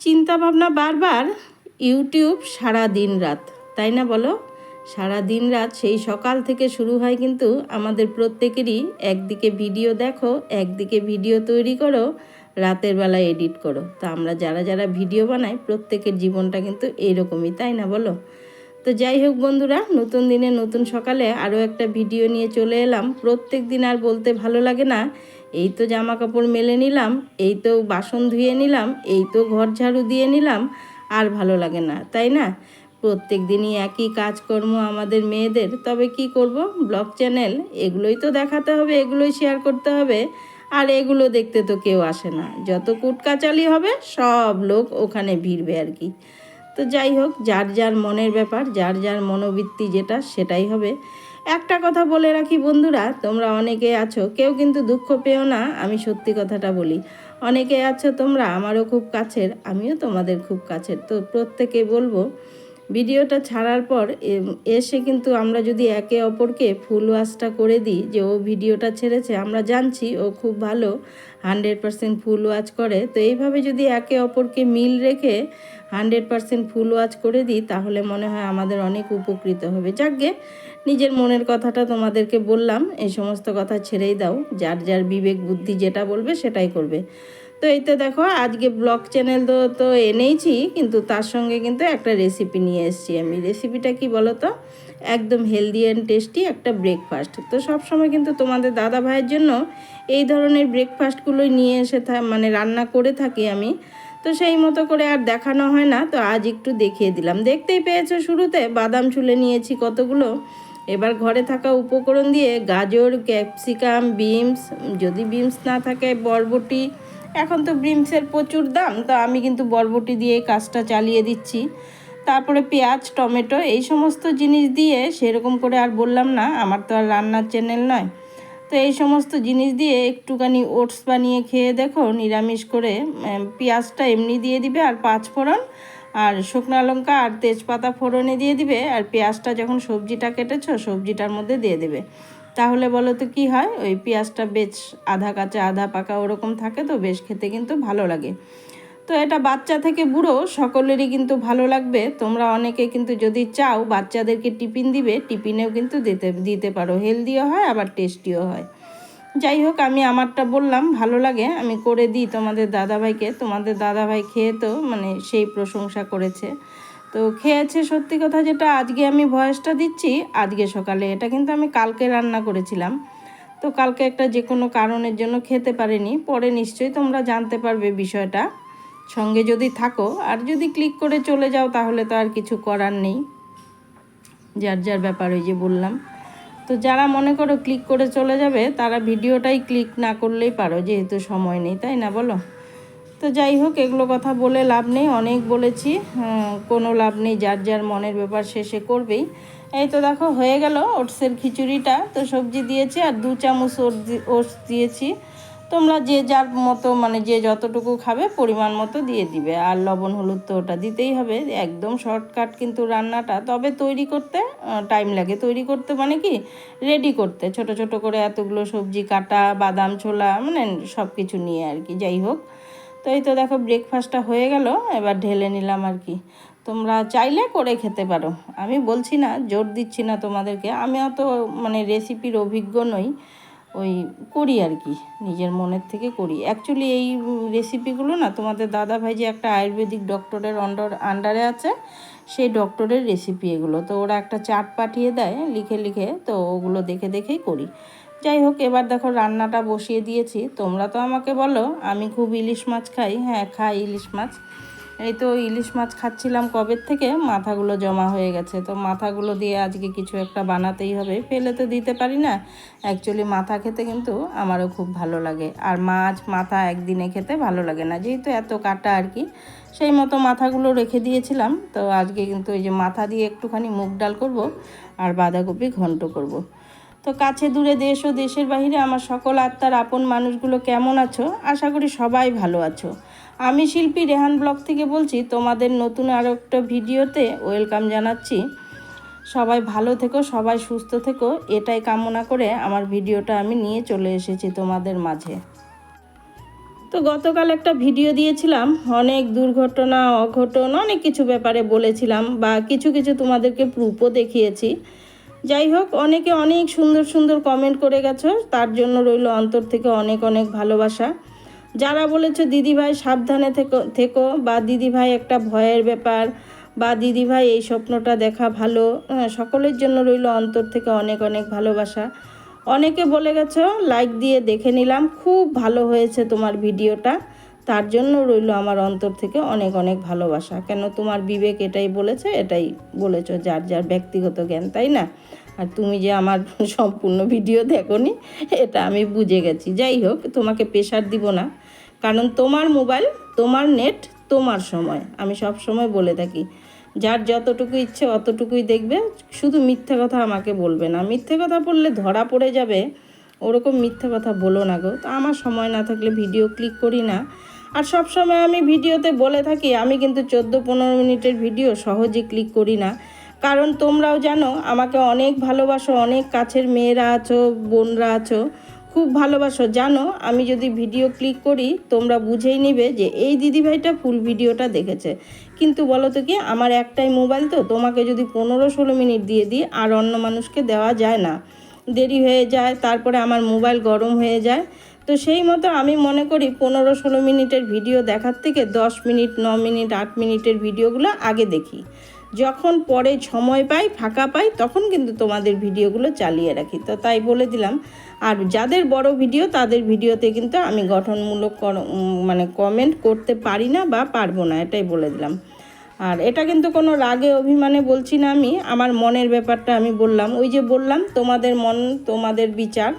চিন্তা ভাবনা বারবার, ইউটিউব সারা দিন রাত, তাই না বলো? সারা দিন রাত সেই সকাল থেকে শুরু হয় কিন্তু আমাদের প্রত্যেকেরই একদিকে ভিডিও দেখো, একদিকে ভিডিও তৈরি করো, রাতের বেলা এডিট করো। তো আমরা যারা যারা ভিডিও বানাই, প্রত্যেকের জীবনটা কিন্তু এইরকমই, তাই না বলো? তো যাই হোক বন্ধুরা, নতুন দিনে নতুন সকালে আরও একটা ভিডিও নিয়ে চলে এলাম। প্রত্যেক দিন আর বলতে ভালো লাগে না এই তো জামা কাপড় মেলে নিলাম, এই তো বাসন ধুয়ে নিলাম, এই তো ঘর ঝাড়ু দিয়ে নিলাম, আর ভালো লাগে না, তাই না? প্রত্যেক দিনই একই কাজকর্ম আমাদের মেয়েদের, তবে কি করব? ব্লগ চ্যানেল, এগুলোই তো দেখাতে হবে, এগুলোই শেয়ার করতে হবে, আর এগুলো দেখতে তো কেউ আসে না। যত কুটকাচালি হবে, সব লোক ওখানে ভিড়বে আর কি। তো যাই হোক, যার যার মনের ব্যাপার, যার যার মনোবৃত্তি যেটা, সেটাই হবে। একটা কথা বলে রাখি, বন্ধুরা, তোমরা অনেকে আছো, কেউ কিন্তু দুঃখ পেও না, আমি সত্যি কথাটা বলি। অনেকে আছো তোমরা, আমারও খুব কাছের, আমিও তোমাদের খুব কাছের। তো প্রত্যেকে বলব, ভিডিওটা ছাড়ার পর এসে কিন্তু আমরা যদি একে অপরকে ফুল ওয়াশটা করে দিই, যে ও ভিডিওটা ছেড়েছে, আমরা জানছি ও খুব ভালো, হান্ড্রেড পারসেন্ট ফুল ওয়াচ করে। তো এইভাবে যদি একে অপরকে মিল রেখে হান্ড্রেড পারসেন্ট ফুল ওয়াচ করে দিই, তাহলে মনে হয় আমাদের অনেক উপকৃত হবে। যাকগে, নিজের মনের কথাটা তোমাদেরকে বললাম, এই সমস্ত কথা ছেড়েই দাও, যার যার বিবেক বুদ্ধি যেটা বলবে সেটাই করবে। তো এই তো দেখো, আজকে ব্লগ চ্যানেল তো তো এনেইছি, কিন্তু তার সঙ্গে কিন্তু একটা রেসিপি নিয়ে এসেছি আমি। রেসিপিটা কি বলো তো একদম হেলদি অ্যান্ড টেস্টি একটা ব্রেকফাস্ট তো সব সময় কিন্তু তোমাদের দাদা ভাইয়ের জন্য এই ধরনের ব্রেকফাস্টগুলোই নিয়ে এসে মানে রান্না করে থাকি আমি। তো সেই মতো করে আর দেখানো হয় না, তো আজ একটু দেখিয়ে দিলাম। দেখতেই পেয়েছ শুরুতে বাদাম ছুলে নিয়েছি কতগুলো। এবার ঘরে থাকা উপকরণ দিয়ে গাজর, ক্যাপসিকাম বিনস যদি বিমস না থাকে বরবটি। এখন তো বিমসের প্রচুর দাম, তো আমি কিন্তু বরবটি দিয়ে কাজটা চালিয়ে দিচ্ছি। তারপরে পেঁয়াজ, টমেটো এই সমস্ত জিনিস দিয়ে সেরকম করে আর বললাম না, আমার তো আর রান্নার চ্যানেল নয়। তো এই সমস্ত জিনিস দিয়ে একটুখানি ওটস বানিয়ে খেয়ে দেখো, নিরামিষ করে পেঁয়াজটা এমনি দিয়ে দিবে আর পাঁচ ফোড়ন, আর শুকনো লঙ্কা আর তেজপাতা ফোড়নে দিয়ে দিবে, আর পেঁয়াজটা যখন সবজিটা কেটেছো সবজিটার মধ্যে দিয়ে দেবে। তাহলে বলো তো কী হয়? ওই পেঁয়াজটা বেশ আধা কাঁচা, আধা পাকা ওরকম থাকে তো, বেশ খেতে কিন্তু ভালো লাগে। তো এটা বাচ্চা থেকে বুড়ো, সকলেরই কিন্তু ভালো লাগবে। তোমরা অনেকে কিন্তু যদি চাও, বাচ্চাদেরকে টিফিন দিবে, টিফিনেও কিন্তু দিতে দিতে পারো। হেলদিও হয়, আবার টেস্টিও হয়। যাই হোক, আমি আমারটা বললাম, ভালো লাগে। আমি করে দিই তোমাদের দাদাভাইকে। তোমাদের দাদাভাই খেয়ে তো মানে সেই প্রশংসা করেছে। তো খেয়েছে সত্যি কথা যেটা, আজকে আমি ভয়েসটা দিচ্ছি, আজকে সকালে। এটা কিন্তু আমি কালকে রান্না করেছিলাম। তো কালকে একটা যে কোনো কারণের জন্য খেতে পারিনি। পরে নিশ্চয়ই তোমরা জানতে পারবে বিষয়টা। সঙ্গে যদি থাকো, আর যদি ক্লিক করে চলে যাও, তাহলে তো আর কিছু করার নেই। যার যার ব্যাপার, ওই যে বললাম। তো যারা মনে করো ক্লিক করে চলে যাবে, তারা ভিডিওটাই ক্লিক না করলেই পারো, যেহেতু সময় নেই, তাই না বলো? তো যাই হোক, এগুলো কথা বলে লাভ নেই, অনেক বলেছি। কোনো লাভ নেই, যার যার মনের ব্যাপার শেষে করবেই। এই তো দেখো, হয়ে গেল, ওটসের খিচুড়িটা। তো সবজি দিয়েছি, আর দু চামচ ওটস দিয়েছি। তোমরা যে যার মতো মানে যে যতটুকু খাবে পরিমাণ মতো দিয়ে দিবে। আর লবণ, হলুদ তো ওটা দিতেই হবে। একদম শর্টকাট কিন্তু রান্নাটা। তবে তৈরি করতে টাইম লাগে। তৈরি করতে মানে কি? রেডি করতে। ছোট ছোট করে এতগুলো সবজি, কাটা, বাদাম, ছোলা মানে সব কিছু নিয়ে আর কি। যাই হোক। তো এই তো দেখো ব্রেকফাস্টটা হয়ে গেল। এবার ঢেলে নিলাম আর কি। তোমরা চাইলে করে খেতে পারো। আমি বলছি না, জোর দিচ্ছি না তোমাদেরকে। আমি অত মানে রেসিপির অভিজ্ঞ নই। ওই করি আর কি, নিজের মনের থেকে করি। অ্যাকচুয়ালি এই রেসিপিগুলো না তোমাদের দাদা ভাই যে একটা আয়ুর্বেদিক ডক্টরের অন্ডার আন্ডারে আছে, সেই ডক্টরের রেসিপি এগুলো। তো ওরা একটা চার্ট পাঠিয়ে দেয়, লিখে লিখে, তো ওগুলো দেখে, দেখেই করি। যাই হোক, এবার দেখো রান্নাটা বসিয়ে দিয়েছি। তোমরা তো আমাকে বলো, আমি খুব ইলিশ মাছ খাই। হ্যাঁ খাই ইলিশ মাছ। এই তো ইলিশ মাছ খাচ্ছিলাম কবের থেকে? মাথাগুলো জমা হয়ে গেছে। তো মাথাগুলো দিয়ে আজকে কিছু একটা বানাতেই হবে। ফেলে তো দিতে পারি না। অ্যাকচুয়ালি মাথা খেতে কিন্তু আমারও খুব ভালো লাগে। আর মাছ, মাথা একদিনে খেতে ভালো লাগে না। যেহেতু এত কাটা আর কি, সেই মতো মাথাগুলো রেখে দিয়েছিলাম। তো আজকে কিন্তু এই যে মাথা দিয়ে একটুখানি মুগ ডাল করব আর বাঁধাকপি ঘন্ট করব। তো কাছে দূরে দেশ ও দেশের বাইরে আমার সকল আত্মার আপন মানুষগুলো কেমন আছো? আশা করি সবাই ভালো আছো। আমি শিল্পী রেহান ব্লগ থেকে বলছি, তোমাদের নতুন আরও একটা ভিডিওতে ওয়েলকাম জানাচ্ছি। সবাই ভালো থেকো, সবাই সুস্থ থেকো। এটাই কামনা করে আমার ভিডিওটা আমি নিয়ে চলে এসেছি তোমাদের মাঝে। তো গতকাল একটা ভিডিও দিয়েছিলাম, অনেক দুর্ঘটনা, অঘটন, অনেক কিছু ব্যাপারে বলেছিলাম বা কিছু কিছু তোমাদেরকে প্রুফও দেখিয়েছি। যাই হোক, অনেকে অনেক সুন্দর সুন্দর কমেন্ট করে গেছো, তার জন্য রইল অন্তর থেকে অনেক অনেক ভালোবাসা। যারা বলেছ দিদিভাই সাবধানে থেকো থেকো, বা দিদিভাই একটা ভয়ের ব্যাপার, বা দিদিভাই এই স্বপ্নটা দেখা ভালো সকলের জন্য রইল অন্তর থেকে অনেক অনেক ভালোবাসা। অনেকে বলে গেছো লাইক দিয়ে দেখে নিলাম, খুব ভালো হয়েছে তোমার ভিডিওটা তার জন্য রইল আমার অন্তর থেকে অনেক অনেক ভালোবাসা। কেন তোমার বিবেক এটাই বলেছে, এটাই বলেছ যার যার ব্যক্তিগত জ্ঞান, তাই না? আর তুমি যে আমার সম্পূর্ণ ভিডিও দেখোনি, এটা আমি বুঝে গেছি। যাই হোক, তোমাকে প্রেশার দিব না। কারণ তোমার মোবাইল, তোমার নেট, তোমার সময়। আমি সব সময় বলে থাকি, যার যতটুকু ইচ্ছে অতটুকুই দেখবে। শুধু মিথ্যে কথা আমাকে বলবে না। মিথ্যে কথা বললে ধরা পড়ে যাবে। ওরকম মিথ্যে কথা বলো না গো। তো আমার সময় না থাকলে ভিডিও ক্লিক করি না। আর সব সময় আমি ভিডিওতে বলে থাকি, আমি কিন্তু চোদ্দ পনেরো মিনিটের ভিডিও সহজে ক্লিক করি না। কারণ তোমরাও জানো, আমাকে অনেক ভালোবাসো, অনেক কাছের মেয়েরা আছো, বোনরা আছো, খুব ভালোবাসো। জানো, আমি যদি ভিডিও ক্লিক করি, তোমরা বুঝেই নিবে যে এই দিদিভাইটা ফুল ভিডিওটা দেখেছে। কিন্তু বলো তো কি, আমার একটাই মোবাইল তো, তোমাকে যদি পনেরো ষোলো মিনিট দিয়ে দিই, আর অন্য মানুষকে দেওয়া যায় না। দেরি হয়ে যায়, তারপরে আমার মোবাইল গরম হয়ে যায়। তো সেই মতো আমি মনে করি পনেরো ষোলো মিনিটের ভিডিও দেখার থেকে দশ মিনিট, ন মিনিট, আট মিনিটের ভিডিওগুলো আগে দেখি। যখন পরে সময় পাই, ফাঁকা পাই, তখন কিন্তু তোমাদের ভিডিওগুলো চালিয়ে রাখি। তো তাই বলে দিলাম। আর যাদের বড় ভিডিও, তাদের ভিডিওতে কিন্তু আমি গঠনমূলক মানে কমেন্ট করতে পারি না বা পারব না, এটাই বলে দিলাম। আর এটা কিন্তু কোনো রাগে অভিমানে বলছি না আমি, আমার মনের ব্যাপারটা আমি বললাম। ওই যে বললাম, তোমাদের মন, তোমাদের বিচার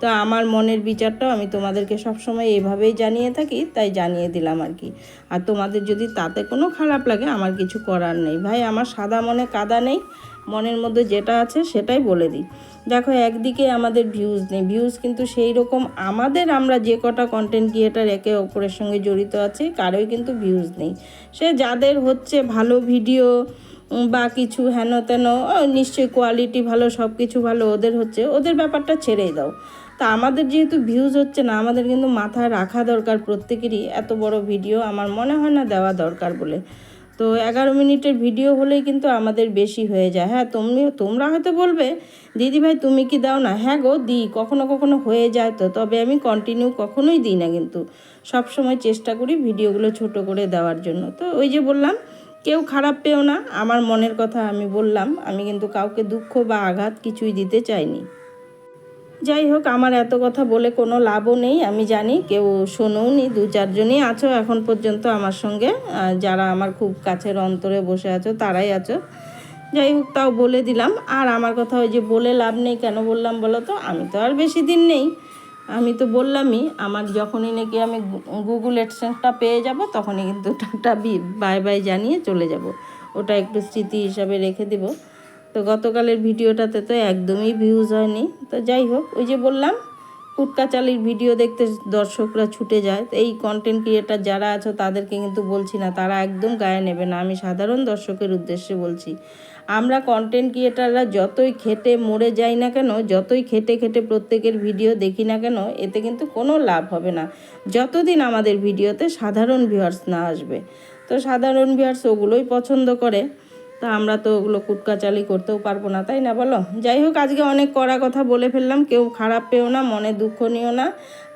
তো আমার মনের বিচারটাও আমি তোমাদেরকে সবসময় এভাবেই জানিয়ে থাকি, তাই জানিয়ে দিলাম আর কি। আর তোমাদের যদি তাতে কোনো খারাপ লাগে, আমার কিছু করার নেই। ভাই, আমার সাদা মনে কাদা নেই, মনের মধ্যে যেটা আছে সেটাই বলে দিই। দেখো, একদিকে আমাদের ভিউজ নেই। ভিউজ কিন্তু সেই রকম আমাদের আমরা যে কটা কন্টেন্ট ক্রিয়েটার একে অপরের সঙ্গে জড়িত আছি কারোই কিন্তু ভিউজ নেই। সে যাদের হচ্ছে ভালো ভিডিও বা কিছু হেন তেন নিশ্চয়ই কোয়ালিটি ভালো সব কিছু ভালো, ওদের হচ্ছে, ওদের ব্যাপারটা ছেড়েই দাও। তা আমাদের যেহেতু ভিউজ হচ্ছে না, আমাদের কিন্তু মাথায় রাখা দরকার প্রত্যেকেরই। এত বড় ভিডিও আমার মনে হয় না দেওয়া দরকার বলে। তো এগারো মিনিটের ভিডিও হলেই কিন্তু আমাদের বেশি হয়ে যায়। হ্যাঁ তুমি, তোমরা হয়তো বলবে, দিদি ভাই, তুমি কি দাও না? হ্যাঁ গো, দিই। কখনো কখনো হয়ে যায় তো, তবে আমি কন্টিনিউ কখনোই দিই না কিন্তু। সব সময় চেষ্টা করি ভিডিওগুলো ছোট করে দেওয়ার জন্য। তো ওই যে বললাম, কেউ খারাপ পেও না। আমার মনের কথা আমি বললাম। আমি কিন্তু কাউকে দুঃখ বা আঘাত কিছুই দিতে চাইনি। যাই হোক, আমার এত কথা বলে কোনো লাভও নেই, আমি জানি কেউ শোনোও নি দু চারজনই আছো এখন পর্যন্ত আমার সঙ্গে যারা আমার খুব কাছের অন্তরে বসে আছো, তারাই আছো। যাই হোক, তাও বলে দিলাম। আর আমার কথা ওই যে বলে লাভ নেই কেন বললাম বলো তো? আমি তো আর বেশি দিন নেই। আমি তো বললামই, আমার যখনই নাকি আমি গুগল এডসেন্সটা পেয়ে যাব, তখনই কিন্তু টাটা বাই বাই জানিয়ে চলে যাব। ওটা একটু স্মৃতি হিসাবে রেখে দিব। তো গতকালের ভিডিওটাতে তো একদমই ভিউজ হয়নি। তো যাই হোক, ওই যে বললাম কুটকাচালির ভিডিও দেখতে দর্শকরা ছুটে যায়। তো এই কন্টেন্ট ক্রিয়েটার যারা আছো, তাদেরকে কিন্তু বলছি না, তারা একদম গায়ে নেবে না। আমি সাধারণ দর্শকের উদ্দেশ্যে বলছি, আমরা কন্টেন্ট ক্রিয়েটাররা যতই খেটে মরে যাই না কেন, যতই খেটে খেটে প্রত্যেকের ভিডিও দেখি না কেন, এতে কিন্তু কোনো লাভ হবে না। যতদিন আমাদের ভিডিওতে সাধারণ ভিউয়ার্স না আসবে। তো সাধারণ ভিউয়ার্স ওগুলোই পছন্দ করে। তা আমরা তো ওগুলো কুটকাচালি করতেও পারব না, তাই না বলো? যাই হোক, আজকে অনেক কড়া কথা বলে ফেললাম, কেউ খারাপ পেও না, মনে দুঃখ নিও না।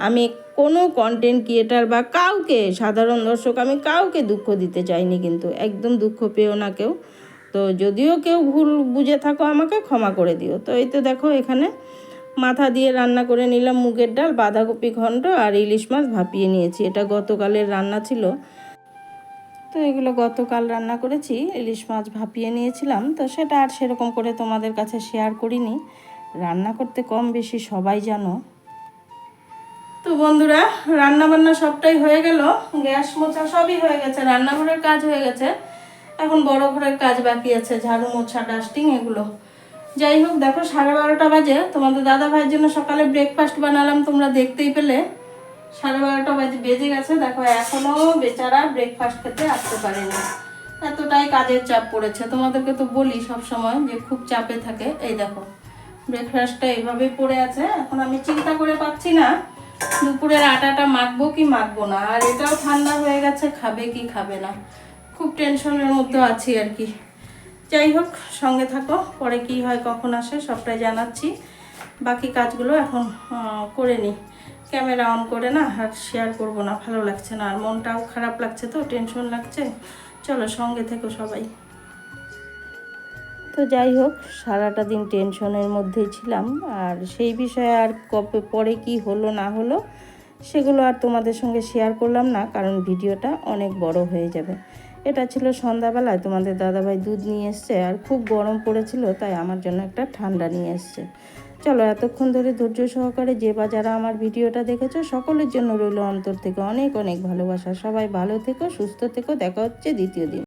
আমি কোনো কন্টেন্ট ক্রিয়েটার বা কাউকে, সাধারণ দর্শক, আমি কাউকে দুঃখ দিতে চাইনি কিন্তু, একদম দুঃখ পেও না কেউ। তো যদিও কেউ ভুল বুঝে থাকো আমাকে, ক্ষমা করে দিও। তো এই তো দেখো, এখানে মাথা দিয়ে রান্না করে নিলাম মুগের ডাল, বাঁধাকপি ঘন্ট আর ইলিশ মাছ ভাপিয়ে নিয়েছি। এটা গতকালের রান্না ছিল। তো এগুলো গতকাল রান্না করেছি, ইলিশ মাছ ভাপিয়ে নিয়েছিলাম, তো সেটা আর সেরকম করে তোমাদের কাছে শেয়ার করিনি। রান্না করতে কম বেশি সবাই জানো। তো বন্ধুরা রান্না বান্না সবটাই হয়ে গেল, গ্যাস মোছা সবই হয়ে গেছে, রান্নাঘরের কাজ হয়ে গেছে। এখন বড় ঘরের কাজ বাকি আছে, ঝাড়ু মোছা ডাস্টিং এগুলো। যাই হোক, দেখো সাড়ে বারোটা বাজে, তোমাদের দাদা ভাইয়ের জন্য সকালে ব্রেকফাস্ট বানালাম, তোমরা দেখতেই পেলে। সাড়ে বারোটা বাজে বেজে গেছে। দেখো, এখনও বেচারা ব্রেকফাস্ট খেতে আসতে পারেনি। এতটাই কাজের চাপ পড়েছে। তোমাদেরকে তো বলি সব সময় যে খুব চাপে থাকে। এই দেখো ব্রেকফাস্টটা এইভাবেই পড়ে আছে। এখন আমি চিন্তা করে পাচ্ছি না, দুপুরের আটাটা মাখবো কি মাখবো না। আর এটাও ঠান্ডা হয়ে গেছে, খাবে কি খাবে না। খুব টেনশনের মধ্যে আছি আর কি। যাই হোক, সঙ্গে থাকো। পরে কি হয়, কখন আসে, সবটাই জানাচ্ছি। বাকি কাজগুলো এখন করে নিই ক্যামেরা অন করে না আর শেয়ার করব না, ভালো লাগছে না। আর মনটাও খারাপ লাগছে তো টেনশন লাগছে। চলো সঙ্গে থেকো সবাই। তো যাই হোক, সারাটা দিন টেনশনের মধ্যেই ছিলাম। আর সেই বিষয়ে আর কবে, পরে কি হলো, না হলো, সেগুলো আর তোমাদের সঙ্গে শেয়ার করলাম না, কারণ ভিডিওটা অনেক বড় হয়ে যাবে। এটা ছিল সন্ধ্যাবেলায়, তোমাদের দাদাভাই দুধ নিয়ে এসছে। আর খুব গরম পড়েছিল, তাই আমার জন্য একটা ঠান্ডা নিয়ে এসছে। চলো এতক্ষণ ধরে ধৈর্য সহকারে যে বা যারা আমার ভিডিওটা দেখেছ, সকলের জন্য রইল অন্তর থেকে অনেক অনেক ভালোবাসা। সবাই ভালো থেকো, সুস্থ থেকো। দেখা হচ্ছে দ্বিতীয় দিন।